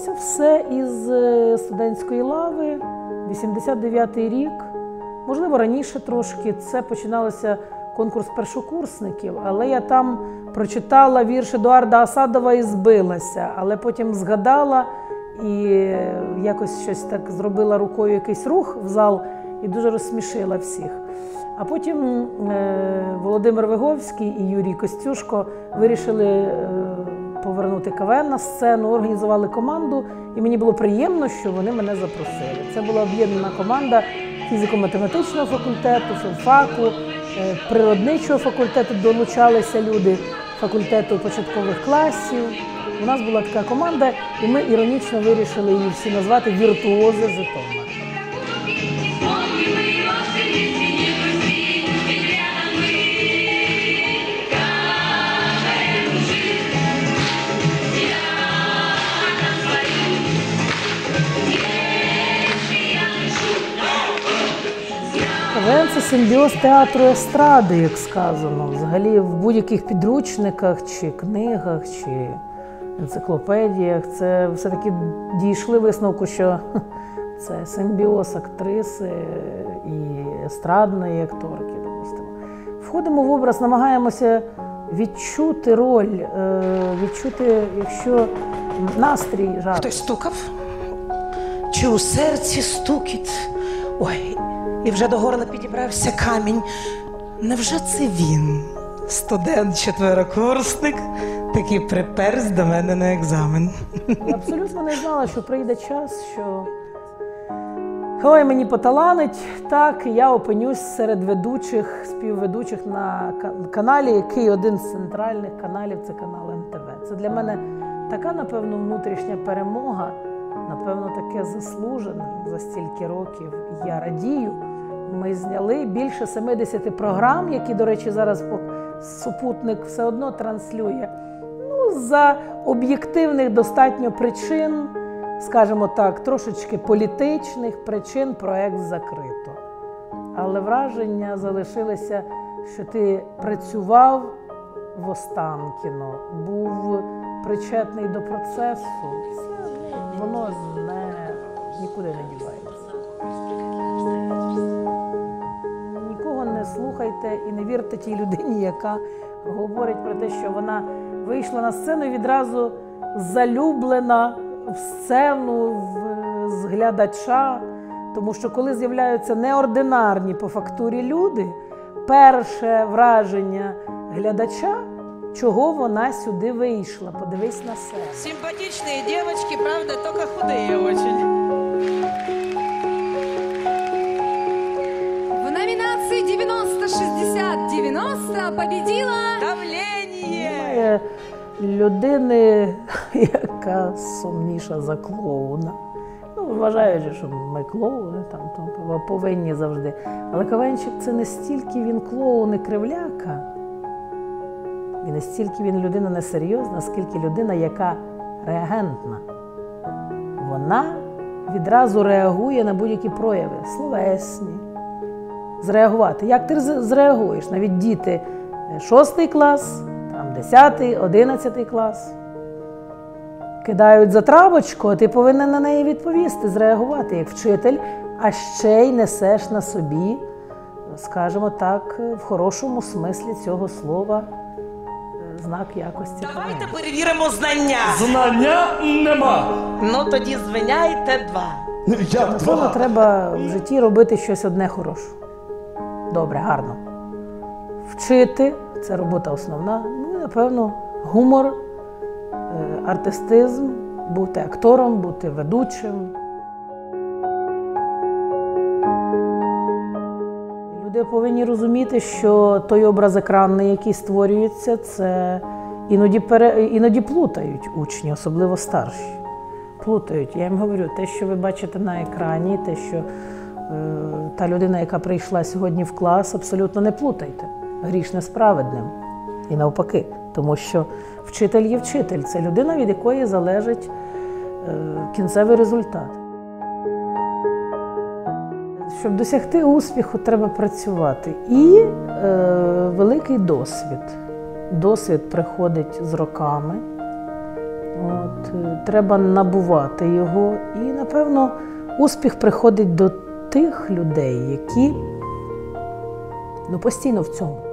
Почалося все із е, студентської лави, 89-й рік, можливо, раніше трошки. Це починалося конкурс першокурсників, але я там прочитала вірш Едуарда Асадова і збилася, але потім згадала і е, якось щось так зробила рукою якийсь рух в зал і дуже розсмішила всіх. А потім е, Володимир Виговський і Юрій Костюшко вирішили е, повернути КВН на сцену, організували команду, і мені було приємно, що вони мене запросили. Це була об'єднана команда фізико-математичного факультету, філфаку, е, природничого факультету долучалися люди факультету початкових класів. У нас була така команда, і ми іронічно вирішили її всі назвати Віртуози Житомира. КВН це симбіоз театру естради, як сказано. Взагалі, в будь-яких підручниках чи книгах, чи енциклопедіях це все-таки дійшли висновку, що це симбіоз актриси і естрадної акторки, допустимо. Входимо в образ, намагаємося відчути роль, е, відчути, якщо настрій жарт. Хтось стукав? Чи у серці стукіт? Ой, і вже до горла підібрався камінь. Невже це він, студент четверокурсник, такий приперсь до мене на екзамен? Абсолютно не знала, що прийде час, що ой, мені поталанить. Так, я опинюсь серед ведучих, співведучих на каналі, який один з центральних каналів це канал МТВ. Це для мене така, напевно, внутрішня перемога, напевно, таке заслужене за стільки років. Я радію. Ми зняли більше 70 програм, які, до речі, зараз супутник все одно транслює. Ну, за об'єктивних достатньо причин, скажімо так, трошечки політичних причин проект закрито. Але враження залишилися, що ти працював в Останкіно, був причетний до процесу. Воно не, нікуди не дівається. Слухайте і не вірте тій людині, яка говорить про те, що вона вийшла на сцену і відразу залюблена в сцену, в з глядача. Тому що коли з'являються неординарні по фактурі люди, перше враження глядача, чого вона сюди вийшла. Подивись на себе. Симпатичные девочки, правда, только худые 90-60-90 победила... Давление! Немає людини, яка сумніша за клоуна. Ну, вважаючи, що ми клоуни, там, то повинні завжди. Але Кавенчик це не стільки він клоун і кривляка, і не стільки він людина несерйозна, скільки людина, яка реагентна. Вона відразу реагує на будь-які прояви, словесні. Зреагувати. Як ти зреагуєш? Навіть діти шостий клас, там 10, 11 клас. Кидають за травочку, а ти повинен на неї відповісти, зреагувати як вчитель, а ще й несеш на собі, скажімо так, в хорошому смислі цього слова знак якості. Давайте перевіримо знання. Знання нема. Ну тоді звиняйте два. Напевно, два? треба в житті робити щось одне хороше. Добре, гарно. Вчити це робота основна. Ну, і, напевно, гумор, е, артистизм, бути актором, бути ведучим. Люди повинні розуміти, що той образ екранний, який створюється, це іноді, пере... іноді плутають учні, особливо старші. Плутають. Я їм говорю, те, що ви бачите на екрані, те, що е, та людина, яка прийшла сьогодні в клас, абсолютно не плутайте. Гріш несправедним. І навпаки, тому що вчитель є вчитель, це людина, від якої залежить е, кінцевий результат. Щоб досягти успіху, треба працювати. І е, великий досвід. Досвід приходить з роками. От, е, треба набувати його. І, напевно, успіх приходить до тих людей, які ну, постійно в цьому.